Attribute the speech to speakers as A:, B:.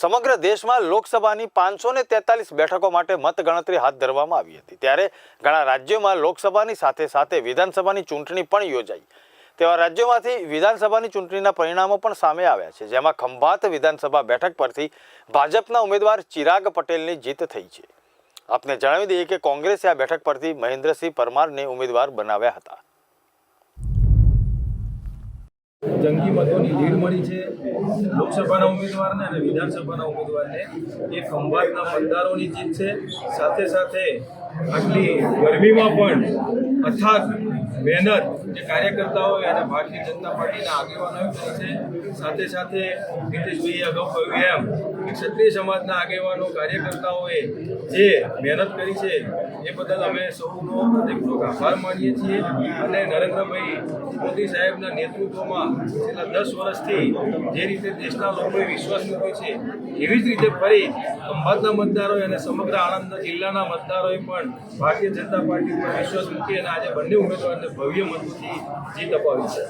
A: સમગ્ર દેશમાં લોકસભાની પાંચસો ને તેતાલીસ બેઠકો માટે મતગણતરી હાથ ધરવામાં આવી હતી. ત્યારે ઘણા રાજ્યોમાં લોકસભાની સાથે સાથે વિધાનસભાની ચૂંટણી પણ યોજાઈ. તેવા રાજ્યોમાંથી વિધાનસભાની ચૂંટણીના પરિણામો પણ સામે આવ્યા છે, જેમાં ખંભાત વિધાનસભા બેઠક પરથી ભાજપના ઉમેદવાર ચિરાગ પટેલની જીત થઈ છે. આપને જણાવી દઈએ કે કોંગ્રેસે આ બેઠક પરથી મહેન્દ્રસિંહ પરમારને ઉમેદવાર બનાવ્યા હતા.
B: જંગી મતોની લીડ મળી છે. લોકસભાના ઉમેદવારને અને વિધાનસભાના ઉમેદવારને એ ખંભાતના મતદારોની જીત છે. સાથે સાથે આટલી ગરમીમાં પણ અથાગ મહેનત જે કાર્યકર્તાઓ અને ભારતીય જનતા પાર્ટીના આગેવાનો છે. સાથે સાથે નીતિશભાઈએ અગાઉ કહ્યું એમ ક્ષત્રિય સમાજના આગેવાનો, કાર્યકર્તાઓએ જે મહેનત કરી છે, એ બદલ અમે સૌનો હૃદયપૂર્વક આભાર માનીએ છીએ. અને નરેન્દ્રભાઈ મોદી સાહેબના નેતૃત્વમાં છેલ્લા દસ વર્ષથી જે રીતે દેશના લોકોએ વિશ્વાસ મૂક્યો છે, એવી જ રીતે ફરી ખંભાતના મતદારોએ અને સમગ્ર આણંદ જિલ્લાના મતદારોએ પણ ભારતીય જનતા પાર્ટી પર વિશ્વાસ મૂકી અને આજે બંને ઉમેદવારને ભવ્ય મંદિરથી જીત અપાવી છે.